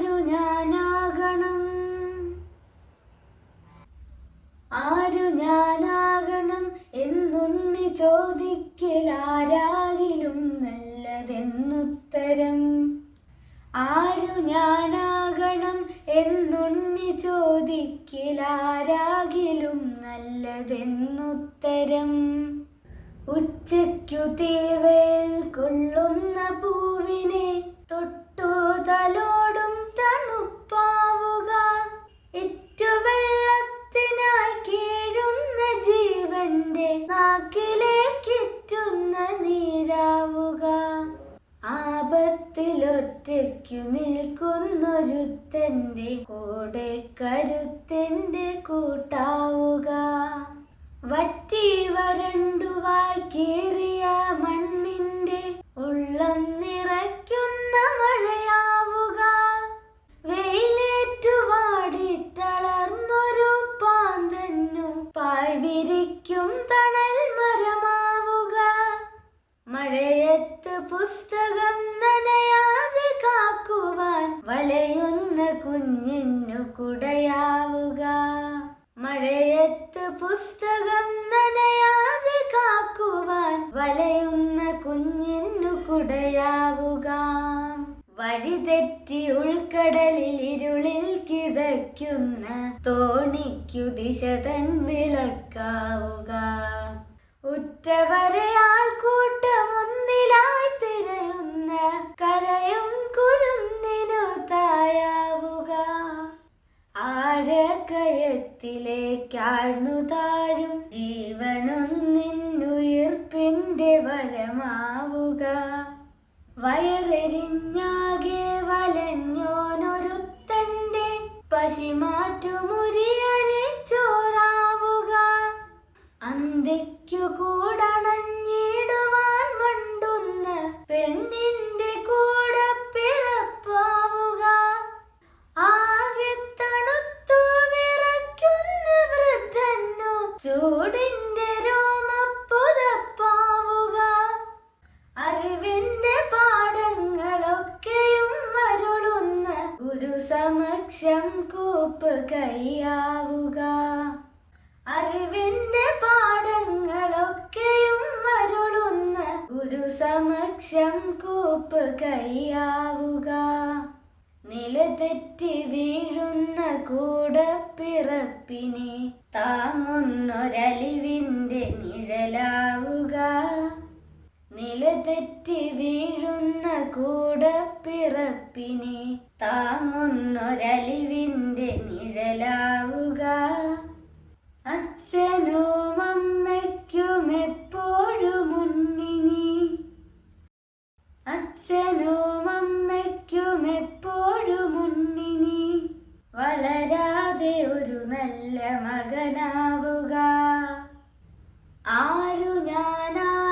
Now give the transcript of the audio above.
ആരു ഞാനാകണം? ആരു ഞാനാകണം എന്നുണ്ണി ചോദിക്കലാരാകിലും നല്ലതെന്നുത്തരം. ആരു ഞാനാകണം എന്നുണ്ണി ചോദിക്കലാരാകിലും നല്ലതെന്നുത്തരം. ഉച്ചയ്ക്കു തീവേൽ കൊള്ളുന്ന പൂവിനെ തൊട്ടോ തല ജീവന്റെ നാക്കിലേക്കെത്തുന്ന നീരാവുക. ആപത്തിലൊറ്റയ്ക്കു നിൽക്കുന്നൊരുത്തന്റെ കൂടെ കരുത്തന്റെ കൂട്ടാവുക. വറ്റി വരണ്ടു കീറിയ മണ്ണിന്റെ ഉള്ളം നിറയ്ക്കുന്ന മഴയാവുക. വെയിലേറ്റുവാടി തളർന്നൊരു പാന്തന്നു. പായ് തണൽ മരമാവുക. മഴയത്ത് പുസ്തകം നനയാതെ കാക്കുവാൻ വലയുന്ന കുഞ്ഞിനു കുടയാവുക. മഴയത്ത് പുസ്തകം നനയാതെ കാക്കുവാൻ വലയുന്ന കുഞ്ഞിനു കുടയാവുക വഴിതെറ്റി ഉൾക്കടലിൽ ഇരുളിൽ കിതയ്ക്കുന്ന തോണിക്കു ദിശതൻ വിളക്കാവുക. ഉറ്റവരെ കൂട്ടമൊന്നിലായി തിരയുന്ന കരയും കുരുന്നിനു തായാവുക. ആഴക്കയത്തിലേക്കാഴ്ന്നു താഴും ജീവനൊന്നിനുയിർപ്പിന്റെ വരമാവുക. വയറെരിഞ്ഞാകെ ചൂടിന്റെ രോമപ്പുതപ്പാവുക. അറിവിന്റെ പാടങ്ങളൊക്കെയും മരുളുന്ന ഗുരു സമക്ഷം കൂപ്പ് കൈയാവുക. അറിവിന്റെ പാടങ്ങളൊക്കെയും മരുളുന്ന ഗുരു സമക്ഷം കൂപ്പ് കൈയാവുക. നിലതെറ്റി വീഴുന്ന കൂടപ്പിറപ്പിനെ താങ്ങുന്നൊരലിവിന്റെ നിഴലാവുക. നിലതെറ്റി വീഴുന്ന കൂടപ്പിറപ്പിനെ താങ്ങുന്നൊരലിവിന്റെ നിഴലാവുക. അച്ഛനും അമ്മയ്ക്കും എപ്പോഴും ഉണ്ണിനി. അച്ഛനും വളരാതെ ഒരു നല്ല മകനാവുക. ആരു ഞാനാകണം